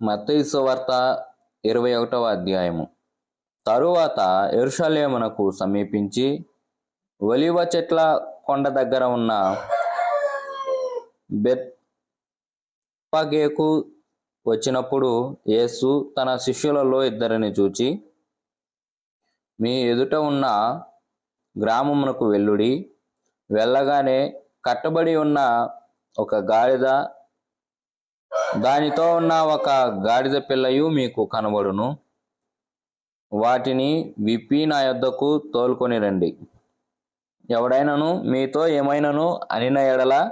మత్తయి వార్త ఇరవై ఒకటవ అధ్యాయము. తరువాత ఎరుషలేమునకు సమీపించి ఒలివ చెట్ల కొండ దగ్గర ఉన్న బెత్పగేకు వచ్చినప్పుడు యేసు తన శిష్యులలో ఇద్దరిని చూచి మీ ఎదుట ఉన్న గ్రామమునకు వెల్లుడి వెళ్ళగానే కట్టబడి ఉన్న ఒక గాడిద దానితో ఉన్న ఒక గాడిద పిల్లయు మీకు కనబడును. వాటిని విప్పి నా యొద్దకు తోలుకొని రండి. ఎవడైనను మీతో ఏమైనను అనిన ఎడల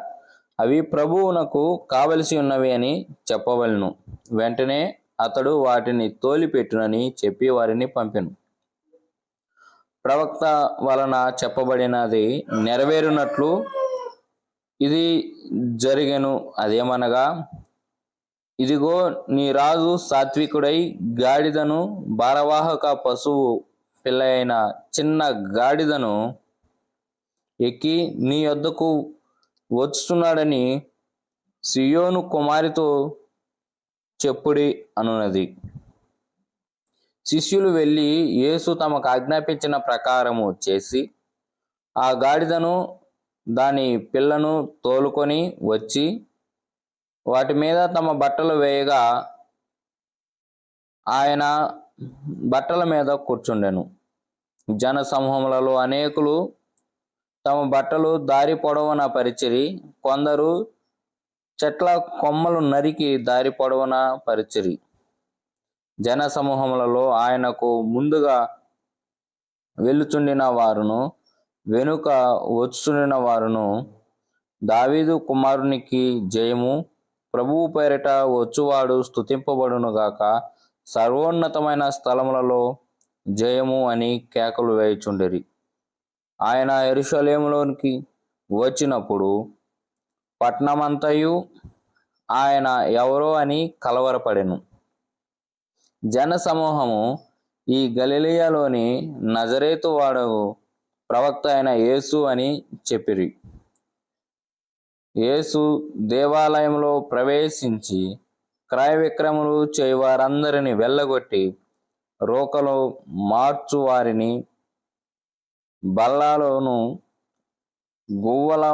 అవి ప్రభువునకు కావలసి ఉన్నవి అని చెప్పవలను. వెంటనే అతడు వాటిని తోలిపెట్టునని చెప్పి వారిని పంపెను. ప్రవక్త వలన చెప్పబడినది నెరవేరునట్లు ఇది జరిగెను. అదేమనగా ఇదిగో నీ రాజు సాత్వికుడై గాడిదను భారవాహక పశువు పిల్ల చిన్న గాడిదను ఎక్కి నీ వద్దకు వచ్చుతున్నాడని సియోను కుమారితో చెప్పుడి అనున్నది శిష్యులు వెళ్ళి యేసు తమకు ఆజ్ఞాపించిన ప్రకారము చేసి ఆ గాడిదను దాని పిల్లను తోలుకొని వచ్చి వాటి మీద తమ బట్టలు వేయగా ఆయన బట్టల మీద కూర్చుండెను. జన సమూహములలో అనేకులు తమ బట్టలు దారి పొడవున పరిచిరి కొందరు చెట్ల కొమ్మలు నరికి దారి పొడవున పరిచిరి. జన సమూహములలో ఆయనకు ముందుగా వెళ్ళుచుండిన వారును వెనుక వచ్చుచుండిన వారును దావీదు కుమారునికి జయము ప్రభువు పేరిట వచ్చువాడు స్తుతింపబడును గాక. సర్వోన్నతమైన స్థలములలో జయము అని కేకలు వేయుచుండిరి. ఆయన ఎరుషలేములోనికి వచ్చినప్పుడు పట్నమంతయు ఆయన ఎవరో అని కలవరపడెను. జన సమూహము ఈ గలిలియలోని నజరేతు వాడు ప్రవక్త అయిన యేసు అని చెప్పిరి. యేసు దేవాలయంలో ప్రవేశించి క్రయ విక్రములు చేయవారందరిని వెళ్ళగొట్టి రోకలో మార్చు వారిని బల్లాలోను గువ్వల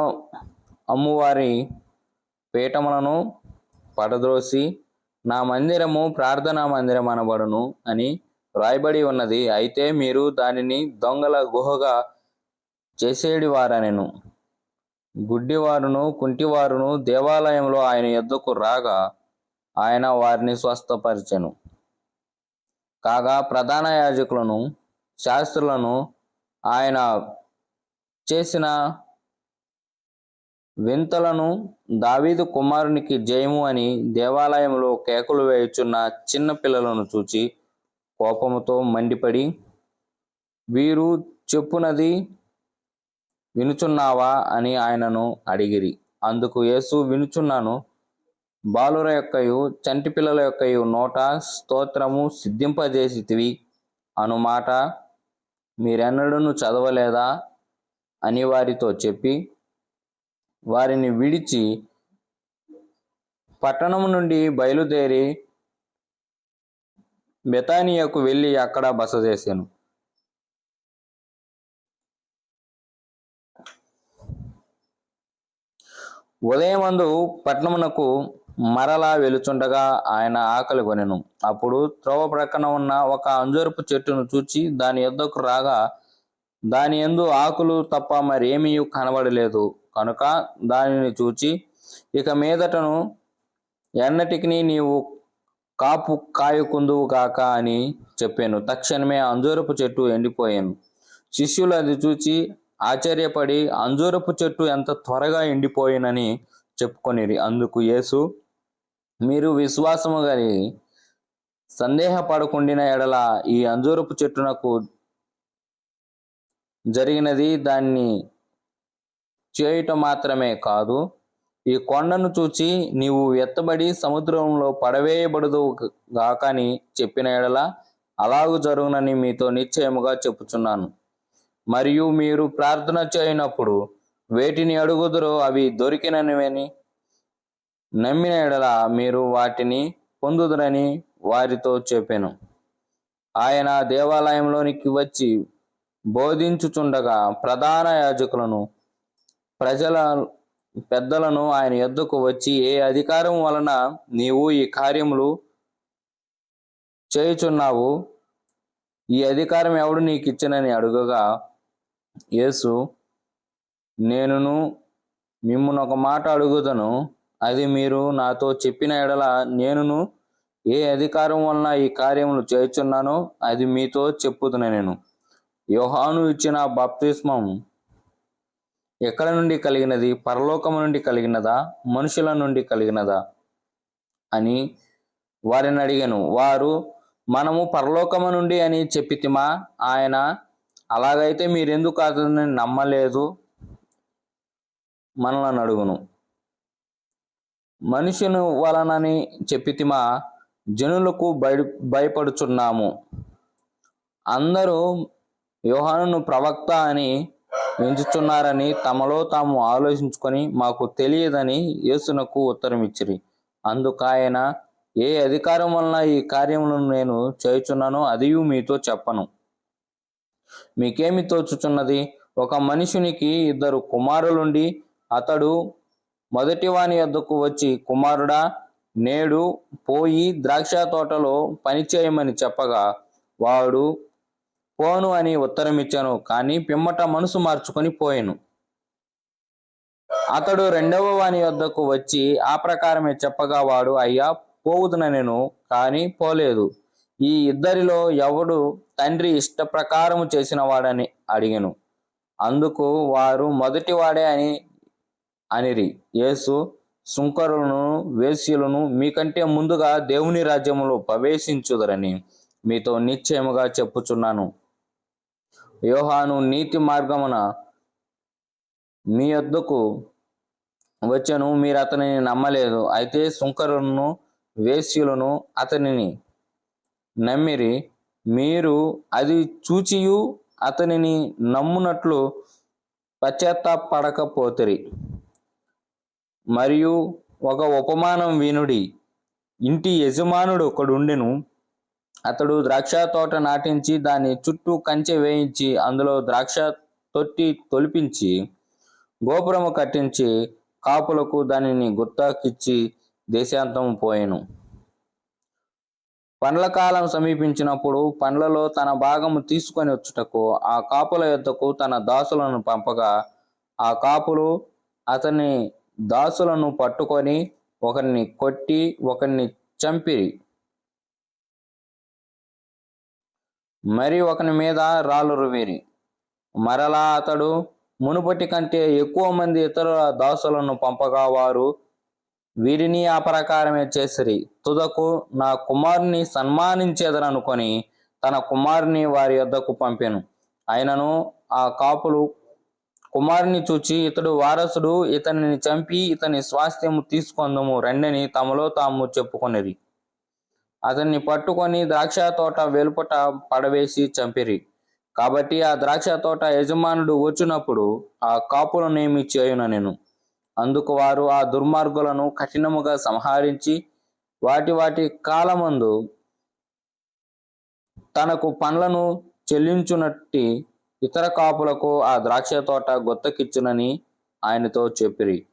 అమ్మువారి పీఠములను పడద్రోసి నా మందిరము ప్రార్థనా మందిరం అనబడును అని రాయబడి ఉన్నది. అయితే మీరు దానిని దొంగల గుహగా చేసేడి వారనెను గుడ్డివారును కుంటివారును దేవాలయంలో ఆయన యొద్దకు రాగా ఆయన వారిని స్వస్థపరిచెను. కాగా ప్రధాన యాజకులను శాస్త్రులను ఆయన చేసిన వింతలను దావీదు కుమారునికి జయము అని దేవాలయంలో కేకులు వేయుచున్న చిన్న పిల్లలను చూచి కోపముతో మండిపడి వీరు చెప్పునది వినుచున్నావా అని ఆయనను అడిగిరి. అందుకు యేసు వినుచున్నాను బాలుర యొక్కయు చంటి పిల్లల యొక్కయు నోట స్తోత్రము సిద్ధింపజేసితివి అను మాట మీరెన్నడూ చదవలేదా? అని వారితో చెప్పి వారిని విడిచి పట్టణం నుండి బయలుదేరి బెతానియాకు వెళ్ళి అక్కడ బస చేశాను ఉదయమందు పట్టణమునకు మరలా వెలుచుండగా ఆయన ఆకలి కొనెను. అప్పుడు త్రోవ ప్రక్కన ఉన్న ఒక అంజూరపు చెట్టును చూచి దాని ఎద్దకు రాగా దాని ఎందు ఆకులు తప్ప మరేమీ కనబడలేదు. కనుక దానిని చూచి ఇక మీదటను ఎన్నటికి నీవు కాపు కాయకుందువు కాక అని చెప్పాను. తక్షణమే అంజూరపు చెట్టు ఎండిపోయాను. శిష్యులు అది చూచి ఆశ్చర్యపడి అంజూరపు చెట్టు ఎంత త్వరగా ఎండిపోయినని చెప్పుకొనిరి. అందుకు యేసు మీరు విశ్వాసము కలిగి సందేహపడకుండిన ఎడల ఈ అంజూరపు చెట్టునకు జరిగినది దాన్ని చేయుట మాత్రమే కాదు ఈ కొండను చూచి నీవు ఎత్తబడి సముద్రంలో పడవేయబడదు గాకని చెప్పిన ఎడల అలాగూ జరుగునని మీతో నిశ్చయముగా చెప్పుచున్నాను. మరియు మీరు ప్రార్థన చేయనప్పుడు వేటిని అడుగుదురో అవి దొరికిననివని. నమ్మిన ఎడల మీరు వాటిని పొందుదురని వారితో చెప్పాను. ఆయన దేవాలయంలోనికి వచ్చి బోధించుచుండగా ప్రధాన యాజకులను ప్రజల పెద్దలను ఆయన ఎద్దుకు వచ్చి ఏ అధికారం వలన నీవు ఈ కార్యములు చేయుచున్నావు? ఈ అధికారం ఎవడు నీకు ఇచ్చినని అడుగగా యేసు నేనును మిమ్మును ఒక మాట అడుగుదను అది మీరు నాతో చెప్పిన ఎడల నేనును ఏ అధికారం వలన ఈ కార్యములు చేయుచున్నానో అది మీతో చెప్పుతున్నా నేను. యోహాను ఇచ్చిన బాప్తిస్మం ఎక్కడ నుండి కలిగినది? పరలోకము నుండి కలిగినదా? మనుషుల నుండి కలిగినదా? అని వారిని అడిగాను. వారు మనము పరలోకము నుండి అని చెప్పితిమా? ఆయన అలాగైతే మీరెందుకు అతన్ని నమ్మలేదు? మనలను అడుగును. మనుషుని వలనని చెప్పితిమా జనులకు భయ భయపడుచున్నాము. అందరూ యోహానును ప్రవక్త అని ఎంచుచున్నారని తమలో తాము ఆలోచించుకొని మాకు తెలియదని యేసునకు ఉత్తరం ఇచ్చిరి అందుకాయన ఏ అధికారం వలన ఈ కార్యములను నేను చేయుచున్నానో అది మీతో చెప్పను. మీకేమి తోచుచున్నది? ఒక మనుషునికి ఇద్దరు కుమారులుండి అతడు మొదటి వాని యొద్దకు వచ్చి కుమారుడా నేడు పోయి ద్రాక్ష తోటలో పని చేయమని చెప్పగా వాడు పోను అని ఉత్తరం ఇచ్చాను కానీ పిమ్మట మనసు మార్చుకొని పోయాను. అతడు రెండవ వాని వద్దకు వచ్చి ఆ ప్రకారమే చెప్పగా వాడు అయ్యా పోవుదున నేను కానీ పోలేదు. ఈ ఇద్దరిలో ఎవడు తండ్రి ఇష్ట ప్రకారము చేసిన వాడని అడిగాను. అందుకు వారు మొదటి వాడే అని అనిరి. యేసు సుంకరులను వేశ్యులను మీకంటే ముందుగా దేవుని రాజ్యములో ప్రవేశించుదరని మీతో నిశ్చయముగా చెప్పుచున్నాను. యోహాను నీతి మార్గమున మీ వద్దకు వచ్చను మీరు అతనిని నమ్మలేదు. అయితే సుంకరులను వేశ్యులను అతనిని నమ్మిరి. మీరు అది చూచియు అతనిని నమ్మునట్లు పశ్చాత్తాపడకపోతిరి. మరియు ఒక ఉపమానం వినుడి. ఇంటి యజమానుడు ఒకడుండెను అతడు ద్రాక్ష తోట నాటించి దాని చుట్టూ కంచె వేయించి అందులో ద్రాక్ష తొట్టి తొలిపించి గోపురము కట్టించి కాపులకు దానిని గుత్తాకిచ్చి దేశాంతం పోయెను. పండ్ల కాలం సమీపించినప్పుడు పండ్లలో తన భాగము తీసుకొని వచ్చుటకు ఆ కాపుల యొద్దకు తన దాసులను పంపగా ఆ కాపులు అతని దాసులను పట్టుకొని ఒకరిని కొట్టి ఒకరిని చంపిరి. మరి ఒకని మీద రాళ్ళు రువిరి మరలా అతడు మునుపటి కంటే ఎక్కువ మంది ఇతర దాసులను పంపగా వారు వీరిని ఆ ప్రకారమే చేసిరి. తుదకు నా కుమారుని సన్మానించేదననుకొని తన కుమారుని వారి యొద్దకు పంపాను. ఆయనను ఆ కాపులు కుమారుని చూచి ఇతడు వారసుడు ఇతనిని చంపి ఇతని స్వాస్థ్యము తీసుకొందము రెండని తమలో తాము చెప్పుకొనిరి. అతన్ని పట్టుకొని ద్రాక్ష తోట వెలుపట పడవేసి చంపిరి. కాబట్టి ఆ ద్రాక్ష తోట యజమానుడు వచ్చినప్పుడు ఆ కాపులనేమి చేయున నేను. అందుకు వారు ఆ దుర్మార్గులను కఠినముగా సంహరించి వాటి వాటి కాలమందు తనకు పండ్లను చెల్లించునట్టి ఇతర కాపులకు ఆ ద్రాక్ష తోట గొత్తకిచ్చునని ఆయనతో చెప్పిరి.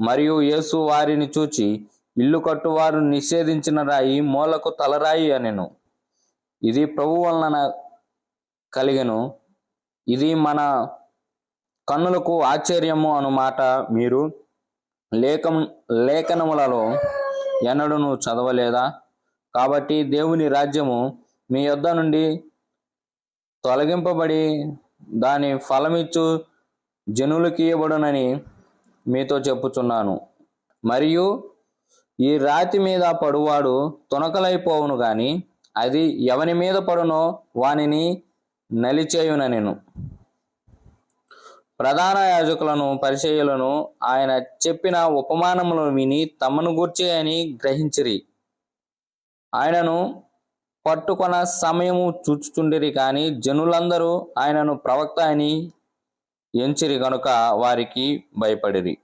మరియు యేసు వారిని చూచి ఇల్లు కట్టువారు నిషేధించిన రాయి మూలకు తలరాయి అనెను. ఇది ప్రభు వలన కలిగెను. ఇది మన కన్నులకు ఆశ్చర్యము అను మాట మీరు? లేఖం లేఖనములలో ఎన్నడను చదవలేదా? కాబట్టి దేవుని రాజ్యము మీ యొద్ద నుండి తొలగింపబడి దాని ఫలమిచ్చు జనులకి ఇవ్వబడునని మీతో చెప్పుచున్నాను. మరియు ఈ రాతి మీద పడువాడు తునకలైపోవును గాని అది ఎవని మీద పడునో వానిని నలిచేయున నేను ప్రధాన యాజకులను పరిచయులను ఆయన చెప్పిన ఉపమానములను విని తమను గూర్చే అని గ్రహించిరి. ఆయనను పట్టుకొన సమయము చూచుచుండిరి కానీ జనులందరూ ఆయనను ప్రవక్త అని ఎంచిరి గనుక వారికి భయపడిరి.